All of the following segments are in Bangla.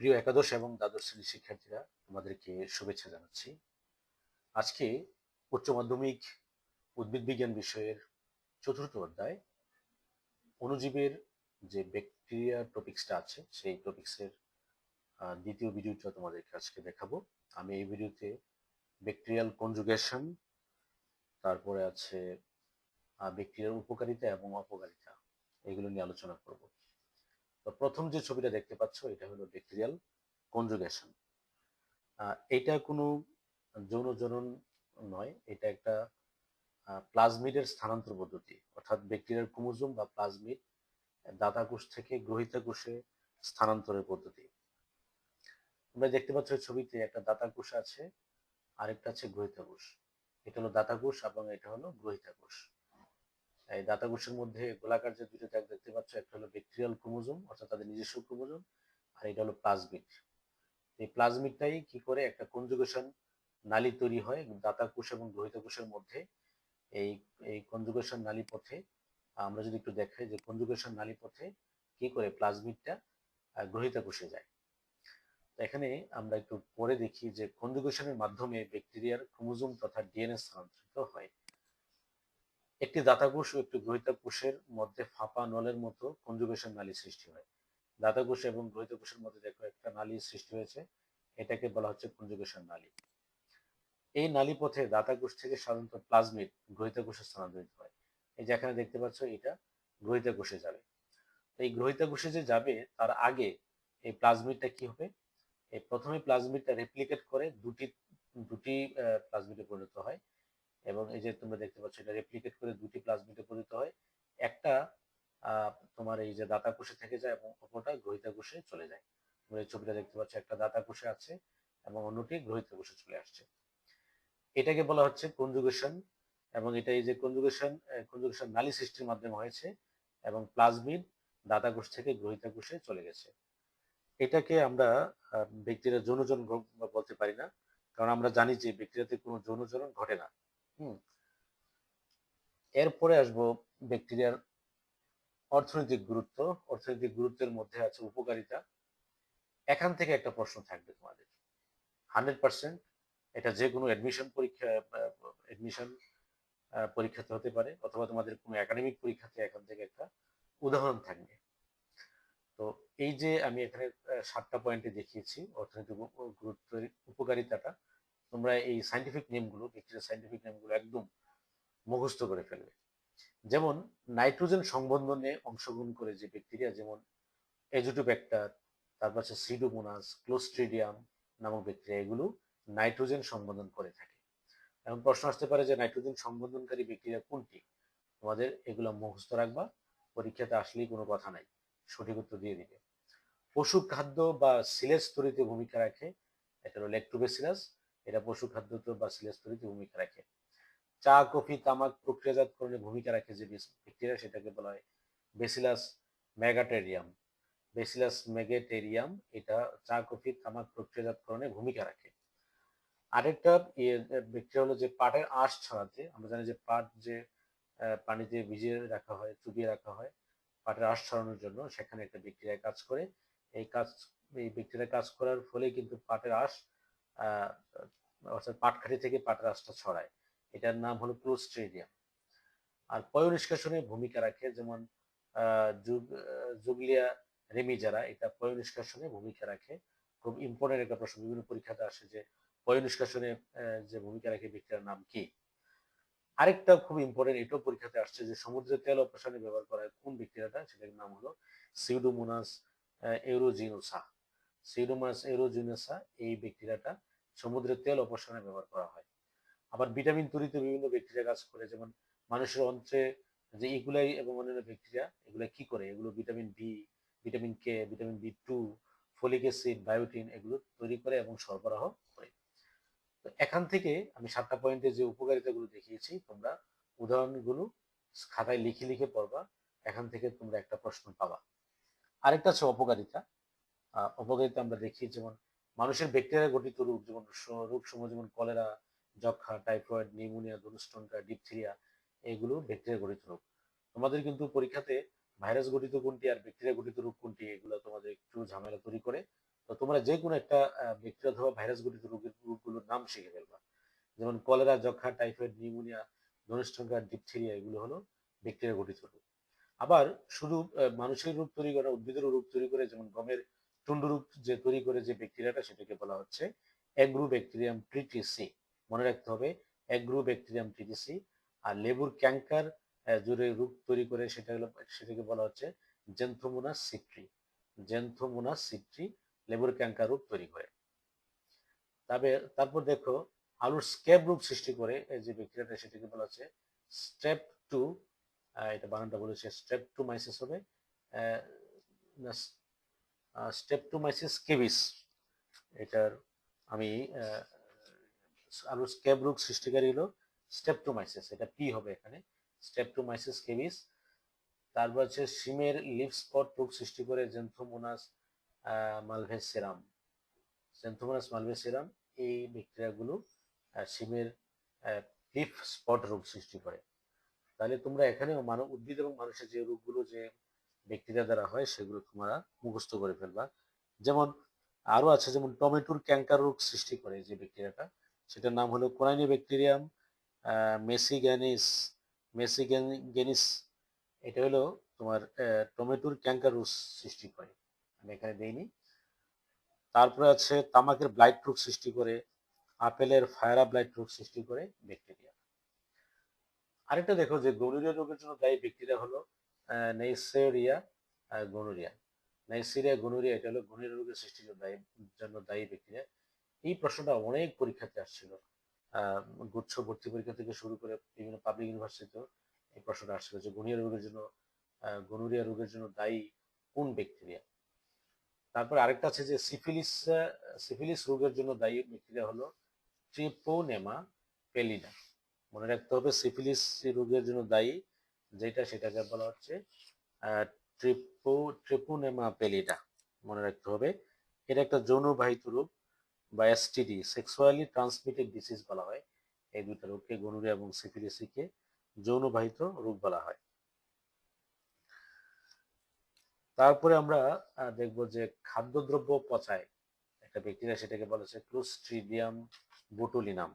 প্রিয় একাদশ এবং দ্বাদশ শ্রেণির শিক্ষার্থীরা, তোমাদেরকে শুভেচ্ছা জানাচ্ছি। আজকে উচ্চ মাধ্যমিক উদ্ভিদ বিজ্ঞান বিষয়ের চতুর্থ অধ্যায়, অণুজীবের যে ব্যাকটেরিয়া টপিক্সটা আছে, সেই টপিক্সের দ্বিতীয় ভিডিওটা তোমাদেরকে আজকে দেখাবো। আমি এই ভিডিওতে ব্যাকটেরিয়াল কনজুগেশন তারপরে আছে ব্যাকটেরিয়ার উপকারিতা এবং অপকারিতা, এগুলো নিয়ে আলোচনা করব। প্রথম যে ছবিটা দেখতে পাচ্ছ, এটা হলো ব্যাকটেরিয়াল কনজুগেশন এটা কোনো যৌন জনন নয়, এটা একটা প্লাজমিডের স্থানান্তর পদ্ধতি। অর্থাৎ ব্যাকটেরিয়ার ক্রোমোজোম বা প্লাজমিড দাতা কোষ থেকে গ্রহিতা কোষে স্থানান্তরের পদ্ধতি। তোমরা দেখতে পাচ্ছ ছবিতে একটা দাতা কোষ আছে, আরেকটা আছে গ্রহিতা কোষ এটা হলো দাতা কোষ এবং এটা হলো গ্রহিতা কোষ এই দাতা মধ্যে গোলাকার যে দুটো দাগ দেখতে পাচ্ছ, একটা হলো ব্যাকটেরিয়াল ক্রোমোজোম অর্থাৎ তাদের নিজস্ব ক্রোমোজোম আর এটা হলো প্লাজমিড এই প্লাজমিডটাই কি করে একটা কনজুগেশন নালী তৈরি হয় দাতা কোষ এবং গ্রহিত কোষের মধ্যে। এই এই কনজুগেশন নালী পথে, আমরা যদি একটু দেখাই যে কনজুগেশন নালী পথে কি করে প্লাজমিডটা গ্রহিত কোষে যায়। এখানে আমরা একটু পরে দেখি যে কনজুগেশনের মাধ্যমে ব্যাকটেরিয়ার ক্রোমোজোম তথা ডিএনএ স্থানান্তরিত হয়। একটি দাতা কোষ ও একটি গ্রহিত কোষের মধ্যে ফাঁপা নলের মতো কনজুগেশন নালী সৃষ্টি হয়। দাতা কোষ এবং গ্রহিত কোষের মধ্যে দেখো একটা নালী সৃষ্টি হয়েছে, এটাকে বলা হচ্ছে কনজুগেশন নালী। এই নালী পথে দাতা কোষ থেকে সাধারণত প্লাজমিড গ্রহিত কোষে স্থানান্তরিত হয়। এই যে এখানে দেখতে পাচ্ছ, এটা গ্রহিত কোষে যাবে। এই গ্রহিত কোষে যে যাবে, তার আগে এই প্লাজমিডটা কি হবে? এই প্রথমে প্লাজমিডটা রেপ্লিকেট করে দুটি দুটি প্লাজমিডে পরিণত হয়। এবং এই যে তোমরা দেখতে পাচ্ছ, এটা রেপ্লিকেট করে দুটি প্লাজমিডে পরিণত হয়। একটা তোমার এই যে দাতা কোষে থেকে যায় এবং অপরটা গ্রহিতা কোষে চলে যায়। তোমরা এই ছবিটা দেখতে পাচ্ছ, একটা দাতা কোষে আছে এবং অন্যটি গ্রহিত কোষে চলে আসছে। এটাকে বলা হচ্ছে কনজুগেশন এবং এটা এই যে কনজুগেশন কনজুগেশন নালী সৃষ্টির মাধ্যমে হয়েছে এবং প্লাজমিড দাতা কোষ থেকে গ্রহিতা কোষে চলে গেছে। এটাকে আমরা ব্যক্তিরা যৌনজন বলতে পারি না, কারণ আমরা জানি যে ব্যক্তিরাতে কোনো যৌনচরণ ঘটে না। হুম। এরপরে আসব ব্যাকটেরিয়ার অর্থনৈতিক গুরুত্ব। অর্থনৈতিক গুরুত্বের মধ্যে আছে উপকারিতা। এখান থেকে একটা প্রশ্ন থাকবে তোমাদের। হান্ড্রেড পার্সেন্ট এটা যে কোনো অ্যাডমিশন পরীক্ষা অ্যাডমিশন পরীক্ষাতে হতে পারে, অথবা তোমাদের কোনো একাডেমিক পরীক্ষাতে এখান থেকে একটা উদাহরণ থাকবে। তো এই যে আমি এখানে সাতটা পয়েন্টে দেখিয়েছি অর্থনৈতিক গুরুত্বের উপকারিতাটা। তোমরা এই সাইন্টিফিক নেমগুলো ব্যাকটেরিয়া সাইন্টিফিক নেমগুলো একদম মুখস্থ করে ফেলবে। যেমন নাইট্রোজেন সংবন্ধনে অংশগ্রহণ করে যে ব্যাকটেরিয়া যেমন এজুটোব্যাক্টার তারপর আছে সিডোমোনাস ক্লোস্ট্রিডিয়াম নামক ব্যাকটেরিয়া এগুলো নাইট্রোজেন সংবন্ধন করে থাকে। এখন প্রশ্ন আসতে পারে যে নাইট্রোজেন সংবন্ধনকারী ব্যাকটেরিয়া কোনটি? তোমাদের এগুলো মুখস্থ রাখবা, পরীক্ষাতে আসলেই কোনো কথা নাই, সঠিক উত্তর দিয়ে দিবে। পশু খাদ্য বা সিলেজ তরিতে ভূমিকা রাখে, এটা হলো ল্যাক্টোবেসিলাস এটা পশু খাদ্য বা সিলেস তরিতে ভূমিকা রাখে। চা, কফি, তামাক প্রক্রিয়াজাতকরণে ভূমিকা রাখে যে ব্যাকটেরিয়া সেটাকে বলা হয় বেসিলাস মেগাটেরিয়াম বেসিলাস মেগাটেরিয়াম এটা চা, কফি, তামাক প্রক্রিয়াজাতকরণে ভূমিকা রাখে। আরেকটা ব্যাকটেরিয়া হলো যে পাটের আঁশ ছড়াতে, আমরা জানি যে পাট যে পানিতে ভিজিয়ে রাখা হয়, চুবিয়ে রাখা হয়, পাটের আঁশ ছড়ানোর জন্য সেখানে একটা ব্যাকটেরিয়া কাজ করে। এই কাজ, এই ব্যাকটেরিয়া কাজ করার ফলে কিন্তু পাটের আঁশ অর্থাৎ পাটখাটি থেকে পাট আঁশটা ছড়ায়। এটার নাম হলো ক্লোস্ট্রেডিয়াম। আর পয় নিষ্কাশনে ভূমিকা রাখে যেমন জুগলিয়া রেমি যারা, এটা পয় নিষ্কাশনে ভূমিকা রাখে। খুব ইম্পর্টেন্ট একটা প্রশ্ন, বিভিন্ন পরীক্ষাতে আসে যে পয় নিষ্কাশনে যে ভূমিকা রাখে ব্যক্তির নাম কি? আরেকটা খুব ইম্পর্টেন্ট এটাও পরীক্ষাতে আসছে যে সমুদ্রের তেল অপসারণে ব্যবহার করা হয় কোন ব্যাকটেরিয়াটা সেটার নাম হলো সিউডোমোনাস এউরোজিনোসা সিউডোমোনাস এউরোজিনোসা এই ব্যাকটেরিয়াটা সমুদ্রের তেল অপসারণে ব্যবহার করা হয়। আবার ভিটামিন তৈরিতে বিভিন্ন ব্যাকটেরিয়া কাজ করে, যেমন মানুষের অন্ত্রে যে এগুলাই এবং অন্যান্য ব্যাকটেরিয়া এগুলো কি করে? এগুলো vitamin B vitamin K vitamin B two folic acid biotin এগুলো তৈরি করে এবং সরবরাহ করে। তো এখান থেকে আমি সাতটা পয়েন্টে যে উপকারিতাগুলো দেখিয়েছি, তোমরা উদাহরণগুলো খাতায় লিখে লিখে পড়বা, এখান থেকে তোমরা একটা প্রশ্ন পাবা। আরেকটা আছে অপকারিতা। অপকারিতা আমরা দেখি যেমন মানুষের ব্যাকটেরিয়া গঠিত রোগ যেমন রোগ সমূহ যেমন কলেরা যক্ষা টাইফয়েড নিউমোনিয়া ধনুষ্টঙ্কা ডিপথিরিয়া এগুলো ব্যাকটেরিয়া গঠিত রোগ। তোমাদের কিন্তু পরীক্ষাতে ভাইরাস গঠিত কোনটি আর ব্যাকটেরিয়া গঠিত রোগ কোনটি, এগুলো তোমাদের একটু ঝামেলা তৈরি করে। তো তোমরা যে কোনো একটা ব্যাকটেরিয়া অথবা ভাইরাস গঠিত রোগের রোগগুলোর নাম শিখে ফেলবা। যেমন কলেরা যক্ষা টাইফয়েড নিউমোনিয়া ধনুষ্টঙ্কা ডিপথেরিয়া এগুলো হলো ব্যাকটেরিয়া গঠিত রোগ। আবার শুধু মানুষের রোগ তৈরি করে, উদ্ভিদের রোগ তৈরি করে, যেমন গমের টুন্ডু রোগ যে তৈরি করে যে ব্যাকটেরিয়াটা সেটাকে বলা হচ্ছে অ্যাগ্রো ব্যাকটেরিয়াম ট্রিটিসি মনে রাখতে হবে অ্যাগ্রো ব্যাকটেরিয়াম ট্রিটিসি আর লেবুর ক্যাঙ্কার জুড়ে রোগ তৈরি করে সেটা হলো, সেটাকে বলা হচ্ছে জেন্থোমোনাস সিট্রি জেন্থোমোনাস সিট্রি লেবুর ক্যাঙ্কার রূপ তৈরি করে। তবে তারপর দেখো, আলুর স্ক্যাব রূপ সৃষ্টি করে এই যে ব্যাকটেরিয়াটা সেটাকে বলা হচ্ছে স্টেপ টু এটা বানানটা বলেছে স্টেপ টু মাইসিস হবে স্টেপ টু মাইসিস কেবিস এটার আমি আলুর স্ক্যাব রোগ সৃষ্টিকারী হলো স্টেপটোমাইসিস এটা পি হবে এখানে। স্টেপটোমাইসিস কেবিস তারপর হচ্ছে সিমের লিফ স্পট রোগ সৃষ্টি করে জেন্থোমোনাস মালভেসেরাম জেন্থোমোনাস মালভেসেরাম এই ব্যাকটেরিয়াগুলো সিমের লিফ স্পট রোগ সৃষ্টি করে। তাহলে তোমরা এখানেও মানব, উদ্ভিদ এবং মানুষের যে রোগগুলো যে ব্যাকটেরিয়া দ্বারা হয়, সেগুলো তোমরা মুখস্থ করে ফেলবা। যেমন আরও আছে, যেমন টমেটোর ক্যাঙ্কার রোগ সৃষ্টি করে যে ব্যাকটেরিয়াটা সেটার নাম হলো কোরাইনি ব্যাকটেরিয়াম মেসিগ্যানিস মেসিগ্যানিস। এটা হলো তোমার টমেটোর ক্যাঙ্কার রোগ সৃষ্টি করে। আমি এখানে দেইনি। তারপরে আছে তামাকের ব্লাইট রোগ সৃষ্টি করে, আপেলের ফায়ারা ব্লাইট রোগ সৃষ্টি করে ব্যাকটেরিয়া। আরেকটা দেখো যে গনোরিয়া রোগের জন্য দায়ী ব্যাকটেরিয়া হলো নেইসেরিয়া গনুরিয়া। নাইসেরিয়া, গনুরিয়া, এটা হলো গনোরিয়া রোগের সৃষ্টির জন্য দায়ী ব্যাকটেরিয়া এই প্রশ্নটা অনেক পরীক্ষাতে আসছিল। গুচ্ছ ভর্তি পরীক্ষা থেকে শুরু করে বিভিন্ন পাবলিক ইউনিভার্সিটিতেও এই প্রশ্নটা আসছিল যে গনিয়া রোগের জন্য গনুরিয়া রোগের জন্য দায়ী কোন ব্যাকটেরিয়া তারপরে আরেকটা আছে যে সিফিলিস সিফিলিস রোগের জন্য দায়ী ব্যাকটেরিয়া হলো ট্রিপোনেমা পেলিনা। মনে রাখতে হবে সিফিলিস রোগের জন্য দায়ী যেটা সেটাকে বলা হচ্ছে ট্রিপো, ট্রিপোনেমা পেলিনা মনে রাখতে হবে। এটা একটা যৌনবাহিত রোগ বা এসটিডি সেক্সুয়ালি ট্রান্সমিটেড ডিসিজ বলা হয়। এই দুইটা রোগকে গনোরিয়া এবং সিফিলিসিকে যৌনবাহিত রোগ বলা হয়। তারপরে আমরা দেখব যে খাদ্যদ্রব্য পচায়। একটা ব্যাকটেরিয়া সেটাকে বলা হচ্ছে ক্লোস্ট্রিডিয়াম বুটুলিনাম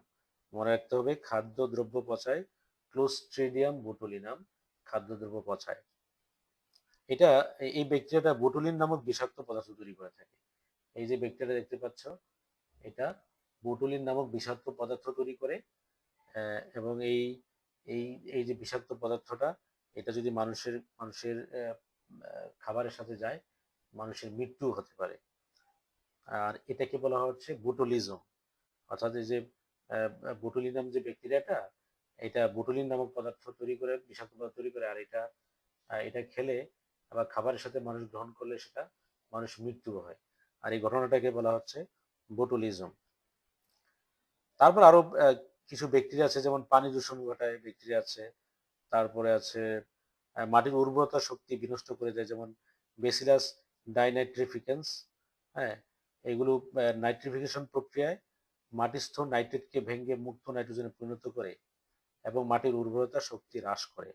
মনে রাখতে হবে, খাদ্যদ্রব্য পচায় ক্লোস্ট্রিডিয়াম বুটুলিনাম খাদ্যদ্রব্য পচায়। এটা এই ব্যাকটেরিয়াটা বুটুলিন নামক বিষাক্ত পদার্থ তৈরি করে থাকে। এই যে ব্যাকটেরিয়া দেখতে পাচ্ছ, এটা বুটুলিন নামক বিষাক্ত পদার্থ তৈরি করে এবং এই এই এই যে বিষাক্ত পদার্থটা, এটা যদি মানুষের মানুষের খাবারের সাথে যায়, মানুষের মৃত্যু হতে পারে। আর এটাকে বলা হচ্ছে বুটুলিজম। অর্থাৎ এই যে বুটুলিনাম যে ব্যাকটেরিয়াটা এটা বুটুলিন নামক পদার্থ তৈরি করে, বিষাক্ত পদার্থ তৈরি করে, আর এটা এটা খেলে আবার খাবারের সাথে মানুষ গ্রহণ করলে সেটা মানুষ মৃত্যু হয়। আর এই ঘটনাটাকে বলা হচ্ছে বোটুলিজম তারপর আরও কিছু ব্যাকটেরিয়া আছে, যেমন পানি দূষণ ঘটায় ব্যাকটেরিয়া আছে। তারপরে আছে মাটির উর্বরতা শক্তি বিনষ্ট করে দেয়, যেমন বেসিলাস ডাইনাইট্রিফিকেন্স হ্যাঁ? এগুলো নাইট্রিফিকেশন প্রক্রিয়ায় মাটিস্থ নাইট্রেটকে ভেঙে মুক্ত নাইট্রোজেনে পরিণত করে। এবং মাটির উর্বরতা শক্তি হ্রাস করে।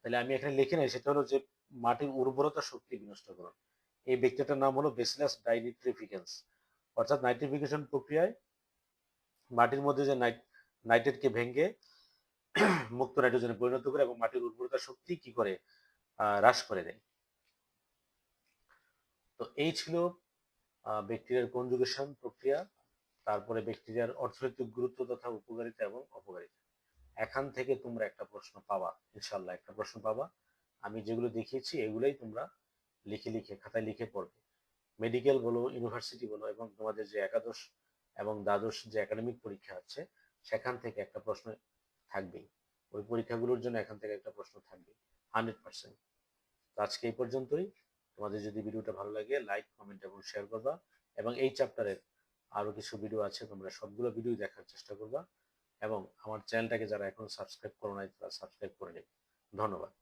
তাহলে আমি এখানে লিখে নাই, সেটা হলো যে মাটির উর্বরতা শক্তি বিনষ্ট করুন। এই ব্যাকটেরিয়াটার নাম হলো বেসিলাস ডাইনিট্রিফিকেন্স অর্থাৎ নাইট্রিফিকেশন প্রক্রিয়ায় মাটির মধ্যে যে নাইট্রেটকে ভেঙে মুক্ত নাইট্রোজেনে পরিণত করে এবং মাটির উর্বরতা শক্তি কি করে হ্রাস করে দেয়। তো এই ছিল ব্যাকটেরিয়ার কনজুগেশন প্রক্রিয়া? তারপরে ব্যাকটেরিয়ার অর্থনৈতিক গুরুত্ব তথা উপকারিতা এবং অপকারিতা। এখান থেকে তোমরা একটা প্রশ্ন পাবা ইনশাল্লাহ একটা প্রশ্ন পাবা। আমি যেগুলো দেখিয়েছি, এগুলোই তোমরা লিখে লিখে, খাতায় লিখে পড়বে। মেডিকেল বলো, ইউনিভার্সিটি বলো এবং তোমাদের যে একাদশ এবং দ্বাদশ যে একাডেমিক পরীক্ষা আছে, সেখান থেকে একটা প্রশ্ন থাকবেই। ওই পরীক্ষাগুলোর জন্য এখান থেকে একটা প্রশ্ন থাকবে, হান্ড্রেড পার্সেন্ট। তো আজকে এই পর্যন্তই। তোমাদের যদি ভিডিওটা ভালো লাগে, লাইক, কমেন্ট এবং শেয়ার করবা এবং এই চ্যাপ্টারের আরও কিছু ভিডিও আছে, তোমরা সবগুলো ভিডিও দেখার চেষ্টা করবা। এবং আমার চ্যানেলটাকে যারা এখন সাবস্ক্রাইব করো নাই, তারা সাবস্ক্রাইব করে নেবে ধন্যবাদ।